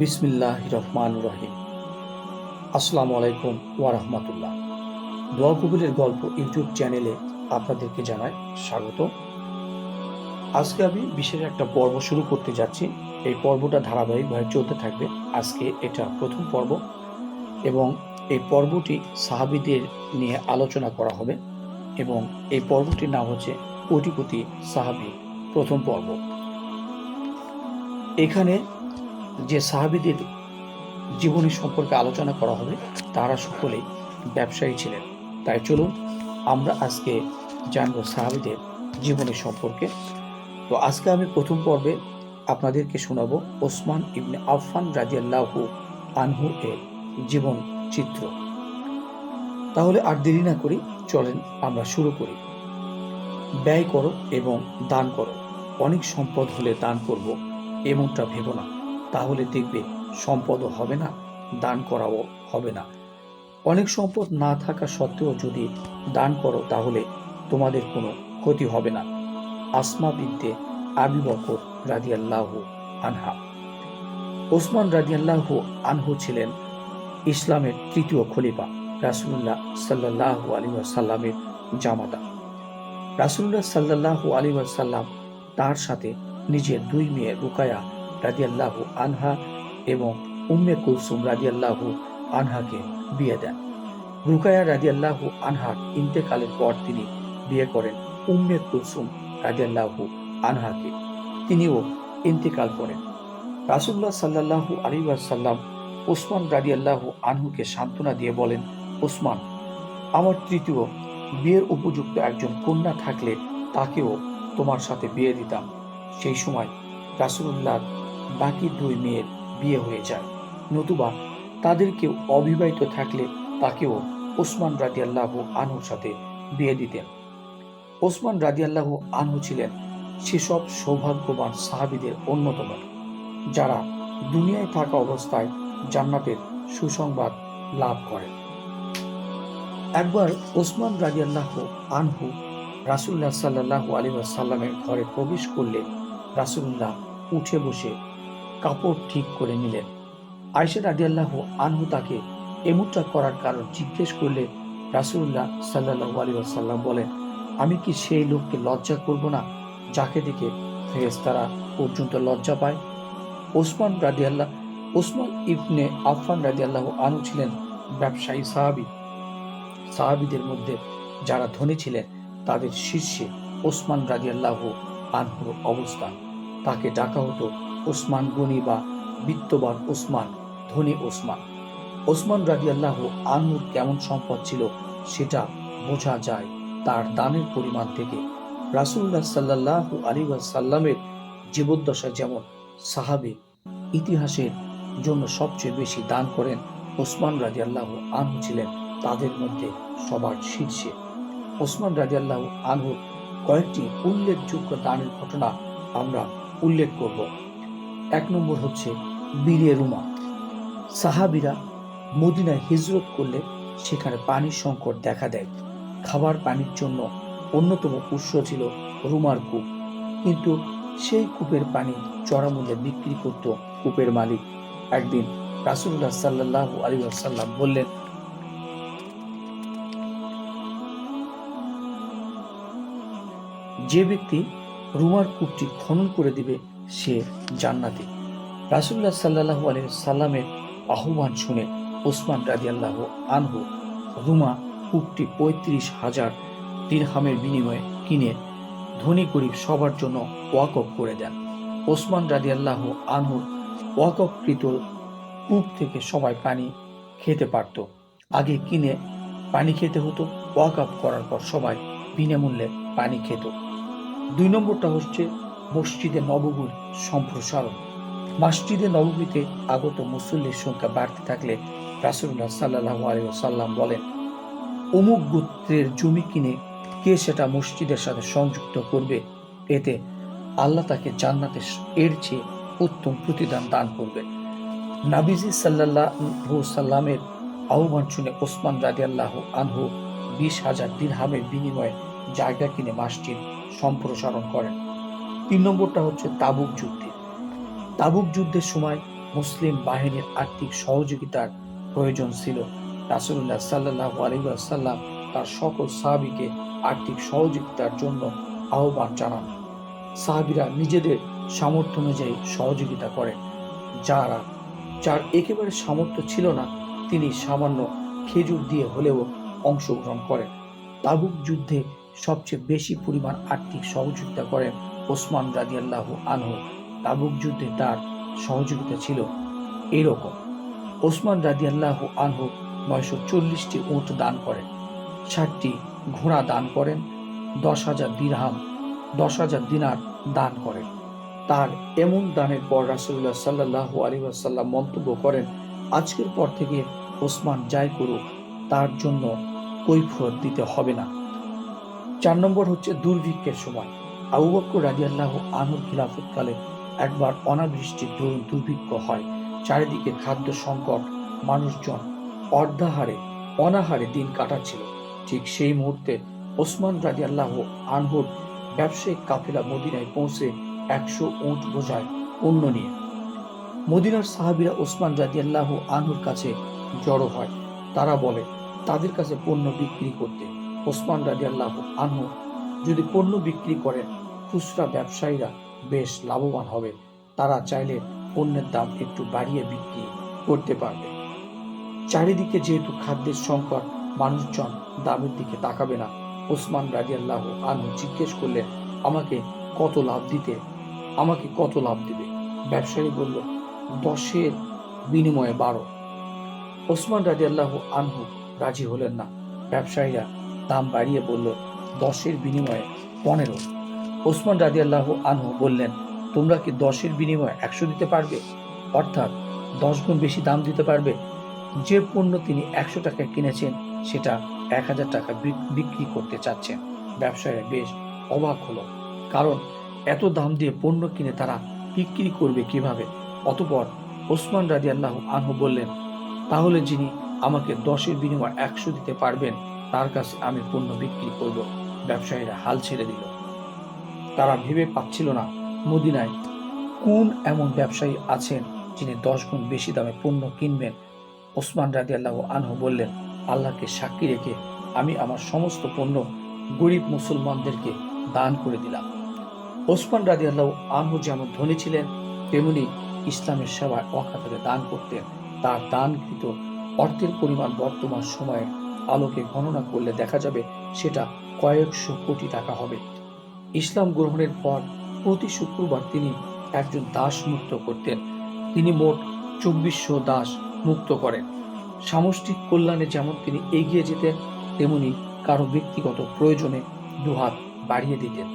বিসমিল্লাহ রহমান রহিম। আসসালামু আলাইকুম ওয়া রাহমাতুল্লাহ। দোয়া কবিলের গল্প ইউটিউব চ্যানেলে আপনাদেরকে জানাই স্বাগত। আজকে আমি বিশেষ একটা পর্ব শুরু করতে যাচ্ছি। এই পর্বটা ধারাবাহিকভাবে চলতে থাকবে। আজকে এটা প্রথম পর্ব এবং এই পর্বটি সাহাবিদের নিয়ে আলোচনা করা হবে এবং এই পর্বটির নাম হচ্ছে কোটিপতি সাহাবি প্রথম পর্ব। এখানে যে সাহাবিদের জীবনী সম্পর্কে আলোচনা করা হবে, তারা সকলেই ব্যবসায়ী ছিলেন। তাই চলুন, আমরা আজকে জানব সাহাবিদের জীবনী সম্পর্কে। তো আজকে আমি প্রথম পর্বে আপনাদেরকে শোনাবো ওসমান ইবনে আফফান রাজিয়াল্লাহু আনহু এর জীবন চিত্র। তাহলে আর দেরি না করি, চলেন আমরা শুরু করি। ব্যয় করো এবং দান করো। অনেক সম্পদ হলে দান করব, এমনটা ভেবো না। তাহলে দেখবে সম্পদও হবে না, দান করাও হবে না। অনেক সম্পদ না থাকা সত্ত্বেও যদি দান করো, তাহলে তোমাদের কোনো ক্ষতি হবে না। আসমা বিদ্যে আবি বকর রাদিয়াল্লাহু আনহা। ওসমান রাদিয়াল্লাহু আনহু ছিলেন ইসলামের তৃতীয় খলিফা রাসুল্লাহ সাল্লাহু আলী সাল্লামের জামাতা। রাসুল্লাহ সাল্লাহু আলী সাল্লাম তার সাথে নিজের দুই মেয়ে রুকায়া রাদিয়াল্লাহু আনহা এবং উম্মে কুলসুম রাদিয়াল্লাহু আনহাকে বিয়ে দেন। রুকায়া রাদিয়াল্লাহু আনহার ইন্তেকালের পর তিনি বিয়ে করেন উম্মে কুলসুম রাদিয়াল্লাহু আনহাকে। তিনিও ইন্তেকাল করেন। রাসুল্লাহ সাল্লাহু আলী সাল্লাম ওসমান রাদিয়াল্লাহু আনহুকে সান্ত্বনা দিয়ে বলেন, ওসমান, আমার তৃতীয় বিয়ের উপযুক্ত একজন কন্যা থাকলে তাকেও তোমার সাথে বিয়ে দিতাম। সেই সময় রাসুল্লাহ বাকি দুই মেয়ের বিয়ে হয়ে যায়। নতুবা তাদেরকেও অবিবাহিত থাকলে তাকেও ওসমান রাদিয়াল্লাহু আনহুর সাথে বিয়ে দিতেন। ওসমান রাদিয়াল্লাহু আনহু ছিলেন সেসব সৌভাগ্যবান সাহাবিদের অন্যতম। যারা দুনিয়ায় থাকা অবস্থায় জান্নাতের সুসংবাদ লাভ করেন। একবার ওসমান রাদিয়াল্লাহু আনহু রাসুল্লাহ সাল্লাহ আলী সাল্লামের ঘরে প্রবেশ করলে রাসুল্লাহ উঠে বসে কাপড় ঠিক করে নিলেন। আয়সা রাদিয়াল্লাহ আনহু তাকে এমনটা করার কারণ জিজ্ঞেস করলে রাসুল্লাহ সাল্লাহ আলী সাল্লাম বলেন, আমি কি সেই লোককে লজ্জা করব না যাকে দেখে ফেরেস্তারা পর্যন্ত লজ্জা পায়? ওসমান রাদিয়াল্লাহ, ওসমান ইবনে আফফান রাদিয়াল্লাহ আনহু ছিলেন ব্যবসায়ী সাহাবি। সাহাবিদের মধ্যে যারা ধনী ছিলেন, তাদের শীর্ষে ওসমান রাদিয়াল্লাহ আনহুর অবস্থান। তাকে ডাকা হতো ওসমান গনি বা বিত্তবান ওসমান, ধনী ওসমান। ওসমান রাদিয়াল্লাহ আনহুর কেমন সম্পদ ছিল সেটা বোঝা যায় তার দানের পরিমাণ থেকে। রাসুল্লাহ সাল্লাহ আলী সাল্লামের জীবদ্দশা যেমন সাহাবি ইতিহাসের জন্য সবচেয়ে বেশি দান করেন ওসমান রাজি আল্লাহ আনহু ছিলেন, তাদের মধ্যে সবার শীর্ষে। ওসমান রাজি আল্লাহ আনহুর কয়েকটি উল্লেখযোগ্য দানের ঘটনা আমরা উল্লেখ করব। এক নম্বর হচ্ছে বীরে রুমা সাহাবিরা মদিনায় হিজরত করলে সেখানে পানির সংকট দেখা দেয়। খাবার পানির জন্য অন্যতম উৎস ছিল রুমার কূপ। কিন্তু সেই কূপের পানি চড়া মূল্যে বিক্রি করত কূপের মালিক। একদিন রাসুল্লাহ সাল্লাহ আলী সাল্লাম বললেন, যে ব্যক্তি রুমার কূপটি খনন করে দিবে সে জান্নাতি। রাসুল্লাহ সাল্লাহ আলী সাল্লামের আহ্বান শুনে ওসমান রাজিয়াল্লাহ আনহু রুমা কূপটি পঁয়ত্রিশ হাজার দিরহামের বিনিময়ে কিনে ধনী গরিব সবার জন্য ওয়াকফ করে দেন। ওসমান রাজিয়াল্লাহ আনহুর ওয়াকফকৃত কূপ থেকে সবাই পানি খেতে পারত। আগে কিনে পানি খেতে হতো ওয়াকআপ করার পর সবাই বিনামূল্যে পানি খেত। দুই নম্বরটা হচ্ছে মসজিদে নববীর সম্প্রসারণ। মসজিদে নবমীতে আগত মুসল্লির সংখ্যা বাড়তে থাকলে রাসুল্লাহ সাল্লাহ আলী সাল্লাম বলেন, অমুক গোত্রের জমি কিনে কে সেটা মসজিদের সাথে সংযুক্ত করবে? এতে আল্লাহ তাকে জান্নাতে এর চেয়ে উত্তম প্রতিদান দান করবে। নাবিজি সাল্লাহ সাল্লামের আহ্বান শুনে ওসমান রাজি আল্লাহ আনহু বিশ হাজার দিরহামের বিনিময়ে জায়গা কিনে মসজিদ সম্প্রসারণ করেন। তিন নম্বরটা হচ্ছে তাবুক যুদ্ধে। তাবুক যুদ্ধের সময় মুসলিম বাহিনীর আর্থিক সহযোগিতার প্রয়োজন ছিল। রাসুল্লাহ সাল্লাহ আলিবাসাল্লাম তার সকল সাহাবিকে আর্থিক সহযোগিতার জন্য আহ্বান জানান। সাহাবিরা নিজেদের সামর্থ্য অনুযায়ী সহযোগিতা করেন। যারা, যার একেবারে সামর্থ্য ছিল না, তিনি সামান্য খেজুর দিয়ে হলেও অংশগ্রহণ করেন। তাবুক যুদ্ধে সবচেয়ে বেশি পরিমাণ আর্থিক সহযোগিতা করেন ওসমান রাদিয়াল্লাহ আনহু তাবুক যুদ্ধে তার সহযোগিতা ছিল এরকম। ওসমান রাদিয়াল্লাহ আনহু নয়শো চল্লিশটি উঁট দান করেন, ষাটটি ঘোড়া দান করেন, দশ হাজার দিরহাম, দশ হাজার দিনার দান করেন। তার এমন দানের পর রাসুল্লাহ সাল্লাহ আলী আসাল্লাম মন্তব্য করেন, আজকের পর থেকে ওসমান যাই করুক, তার জন্য কৈফিয়ত দিতে হবে না। চার নম্বর হচ্ছে দুর্ভিক্ষের সময়। আবু বক্কর রাজিয়াল্লাহ আনুর খিলাফতকালে একবার অনাবৃষ্টির দরুন দুর্ভিক্ষ হয়। চারিদিকে খাদ্য সংকট, মানুষজন অর্ধাহারে, অনাহারে দিন কাটাচ্ছিল। ঠিক সেই মুহূর্তে ওসমান রাজিয়াল্লাহ আনহুর ব্যবসায়িক কাফেলা মদিনায় পৌঁছে একশো উঁট বোঝায় পণ্য নিয়ে। মদিনার সাহাবিরা ওসমান রাজিয়াল্লাহ আনহুর কাছে জড়ো হয়। তারা বলে, তাদের কাছে পণ্য বিক্রি করতে। ওসমান রাজিয়াল্লাহ আনহু, যদি পণ্য বিক্রি করেন খুচরা ব্যবসায়ীরা বেশ লাভবান হবে। তারা চাইলে পণ্যের দাম একটু বাড়িয়ে বিক্রি করতে পারবে। চারিদিকে যেহেতু খাদ্যের সংকট, মানুষজন দামের দিকে তাকাবে না। ওসমান রাজিয়াল্লাহ আনহু জিজ্ঞেস করলেন আমাকে কত লাভ দিতে? আমাকে কত লাভ দিবে? ব্যবসায়ী বলল, দশের বিনিময়ে বারো। ওসমান রাজিয়াল্লাহ আনহু রাজি হলেন না। ব্যবসায়ীরা দাম বাড়িয়ে বলল, দশের বিনিময়ে পনেরো। ওসমান রাজিয়াল্লাহ আনহু বললেন, তোমরা কি দশের বিনিময়ে একশো দিতে পারবে? অর্থাৎ দশ গুণ বেশি দাম দিতে পারবে? যে পণ্য তিনি একশো টাকায় কিনেছেন, সেটা এক হাজার টাকা বিক্রি করতে চাচ্ছেন। ব্যবসায়ীরা বেশ অবাক হলো, কারণ এত দাম দিয়ে পণ্য কিনে তারা বিক্রি করবে কীভাবে? অতপর ওসমান রাজি আল্লাহ আনহু বললেন, তাহলে যিনি আমাকে দশের বিনিময়ে একশো দিতে পারবেন, তার কাছে আমি পণ্য বিক্রি করব। ব্যবসায়ীরা হাল ছেড়ে দিল। তারা ভেবে পাচ্ছিল না মদিনায় কোন এমন ব্যবসায়ী আছেন যিনি দশ গুণ বেশি দামে পণ্য কিনবেন। ওসমান রাজি আল্লাহ আনহু বললেন, আল্লাহকে সাক্ষী রেখে আমি আমার সমস্ত পণ্য গরিব মুসলমানদেরকে দান করে দিলাম। ওসমান রাজি আল্লাহ আনহু যেমন ধনী ছিলেন, তেমনি ইসলামের সেবায় অখাতারে দান করতেন। তার দানকৃত অর্থের পরিমাণ বর্তমান সময়ের আলোকে গণনা করলে দেখা যাবে সেটা কয়েকশো কোটি টাকা হবে। ইসলাম গ্রহণের পর প্রতি শুক্রবার তিনি একজন দাস মুক্ত করতেন। তিনি মোট চব্বিশশো দাস মুক্ত করেন। সামষ্টিক কল্যাণে যেমন তিনি এগিয়ে যেতেন, তেমনি কারও ব্যক্তিগত প্রয়োজনে দুহাত বাড়িয়ে দিতেন।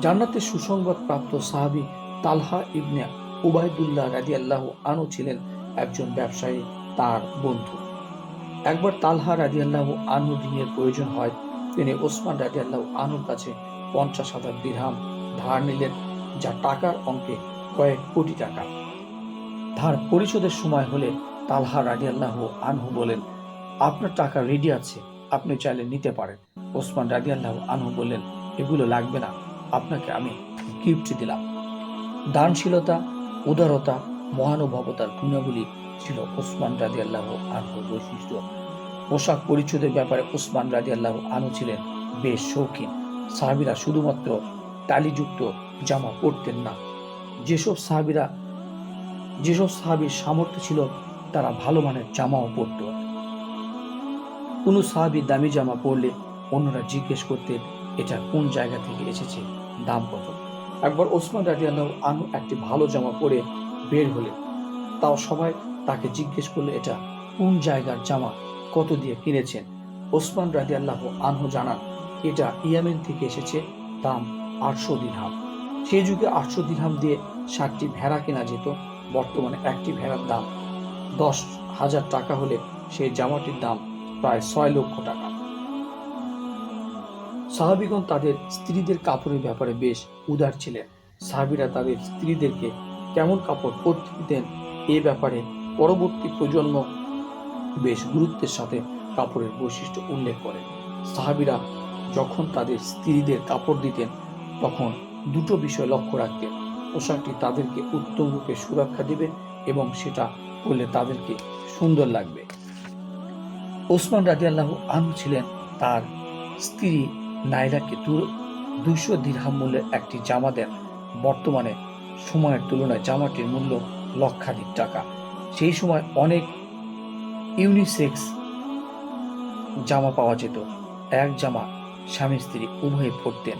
জান্নাতে সুসংবাদ প্রাপ্ত সাহাবি তালহা ইবনে উবায়দুল্লাহ রাজি আল্লাহ আনু ছিলেন একজন ব্যবসায়ী, তার বন্ধু। একবার তালহা রাজি আল্লাহ আনু ঋণের প্রয়োজন হয় তিনি ওসমান রাজি আল্লাহ আনুর কাছে পঞ্চাশ হাজার দিরহাম ধার নিলেন, যা টাকার অঙ্কে কয়েক কোটি টাকা। ধার পরিশোধের সময় হলে তালহা রাজি আল্লাহ আনহু বলেন, আপনার টাকা রেডি আছে, আপনি চাইলে নিতে পারেন। ওসমান রাজি আল্লাহ আনহু বললেন, এগুলো লাগবে না, আপনাকে আমি গিফট দিলাম। দানশীলতা, উদারতা, মহানুভবতার গুণাবলী ছিল ওসমান রাজি আল্লাহ আনহুর বৈশিষ্ট্য। পোশাক পরিচ্ছদের ব্যাপারে ওসমান রাজি আল্লাহ আনহু ছিলেন বেশ শৌখিন। সাহাবিরা শুধুমাত্র টালিযুক্ত জামা পরতেন না। যেসব সাহাবিরা, যেসব সাহাবির সামর্থ্য ছিল, তারা ভালো মানের জামাও পরত। কোনো সাহাবি দামি জামা পরলে অন্যরা জিজ্ঞেস করতেন, এটা কোন জায়গা থেকে এসেছে? দাম কত? একবার ওসমান রাজিয়াল্লাহ আনু একটি ভালো জামা পরে বের হলেন। তাও সবাই তাকে জিজ্ঞেস করলে, এটা কোন জায়গার জামা? কত দিয়ে কিনেছেন? ওসমান রাজিয়াল্লাহ আনহু জানান, এটা ইয়ামেন থেকে এসেছে, দাম আটশো দিরহাম। সেই যুগে আটশো দিরহাম দিয়ে ষাটটি ভেড়া কেনা যেত, বর্তমানে একটি ভেড়ার দাম দশ হাজার টাকা হলে সেই জামাটির দাম প্রায় ছয় লক্ষ টাকা। সাহাবিগণ তাদের স্ত্রীদের কাপড়ের ব্যাপারে বেশ উদার ছিলেন। সাহাবিরা তাদের স্ত্রীদেরকে কেমন কাপড় পরতে দিতেন এ ব্যাপারে পরবর্তী প্রজন্ম বেশ গুরুত্বের সাথে কাপড়ের বৈশিষ্ট্য উল্লেখ করে। সাহাবিরা যখন তাদের স্ত্রীদের কাপড় দিতেন, তখন দুটো বিষয় লক্ষ্য রাখতেন। পোশাকটি তাদেরকে উত্তম রূপে সুরক্ষা দেবে এবং সেটা করলে তাদেরকে সুন্দর লাগবে। ওসমান রাজিয়াল্লাহ আনু ছিলেন তার স্ত্রী নাইলাকে দুইশো দীর্হাম মূল্যের একটি জামা দেন। বর্তমানে সময়ের তুলনায় জামাটির মূল্য লক্ষাধিক টাকা। সেই সময় অনেক ইউনিসেক্স জামা পাওয়া যেত। এক জামা স্বামী স্ত্রী উভয়ে পরতেন।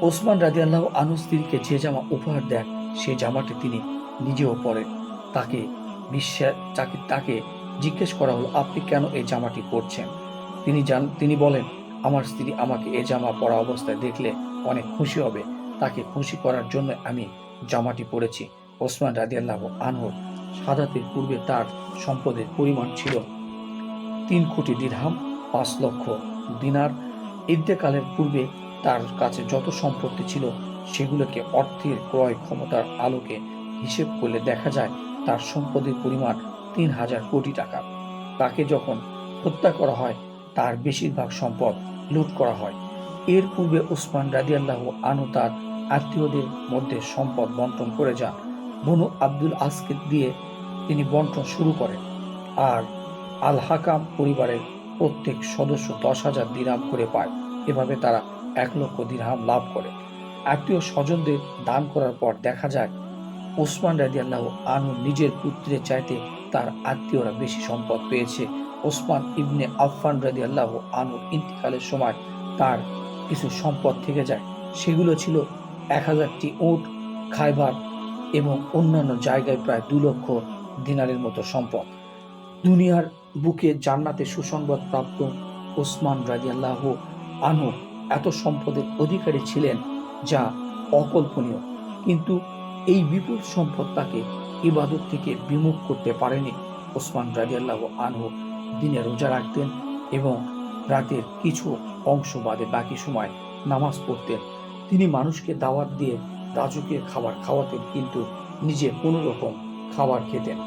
ওসমান রাজিয়াল্লাহ আনু স্ত্রীকে যে জামা উপহার দেন সেই জামাটি তিনি নিজেও পরেন। তাকে বিশ্বাস, তাকে তাকে জিজ্ঞেস করা হলো, আপনি কেন এই জামাটি পরছেন? তিনি জান, তিনি বলেন, আমার স্ত্রী আমাকে এই জামা পরা অবস্থায় দেখলে অনেক খুশি হবে। তাকে খুশি করার জন্য আমি জামাটি পরেছি। ওসমান রাজিয়াল্লাহ আনহর সাদাতের পূর্বে তার সম্পদের পরিমাণ ছিল তিন কোটি দিরহাম, পাঁচ লক্ষ দিনার। ইদ্যেকালের পূর্বে তার কাছে যত সম্পত্তি ছিল, সেগুলোকে অর্থের ক্রয় ক্ষমতার আলোকে হিসেব করলে দেখা যায় তার সম্পদের পরিমাণ তিন হাজার কোটি টাকা। তাকে যখন হত্যা করা হয়, তার বেশিরভাগ সম্পদ লুট করা হয়। এর পূর্বে ওসমান রাদিয়াল্লাহ আনু তার আত্মীয়দের মধ্যে সম্পদ বন্টন করে যান। বনু আব্দুল আসকে দিয়ে তিনি বন্টন শুরু করেন। আর আল হাকাম পরিবারের প্রত্যেক সদস্য দশ হাজার দিরাম করে পায়। এভাবে তারা এক লক্ষ দিরহাম লাভ করে। আত্মীয় স্বজনদের দান করার পর দেখা যায়, ওসমান রাদিয়াল্লাহ আনু নিজের পুত্রের চাইতে তার আত্মীয়রা বেশি সম্পদ পেয়েছে। ওসমান ইবনে আফফান রাদিয়াল্লাহ আনু ইন্তিকালের সময় তার কিছু সম্পদ থেকে যায়। সেগুলো ছিল এক হাজারটি উট, খাইবার এবং অন্যান্য জায়গায় প্রায় দু লক্ষ দিনারের মতো সম্পদ। দুনিয়ার বুকে জান্নাতে সুসংবাদ প্রাপ্ত ওসমান রাজিয়াল্লাহ আনু এত সম্পদের অধিকারী ছিলেন যা অকল্পনীয়। কিন্তু এই বিপুল সম্পদ তাকে ইবাদত থেকে বিমুখ করতে পারেনি। ওসমান রাজিয়াল্লাহ আনহু দিনে রোজা রাখতেন এবং রাতের কিছু অংশ বাদে বাকি সময় নামাজ পড়তেন। তিনি মানুষকে দাওয়াত দিয়ে রাজকীয় খাবার খাওয়াতেন কিন্তু নিজে কোনো রকম খাবার খেতেন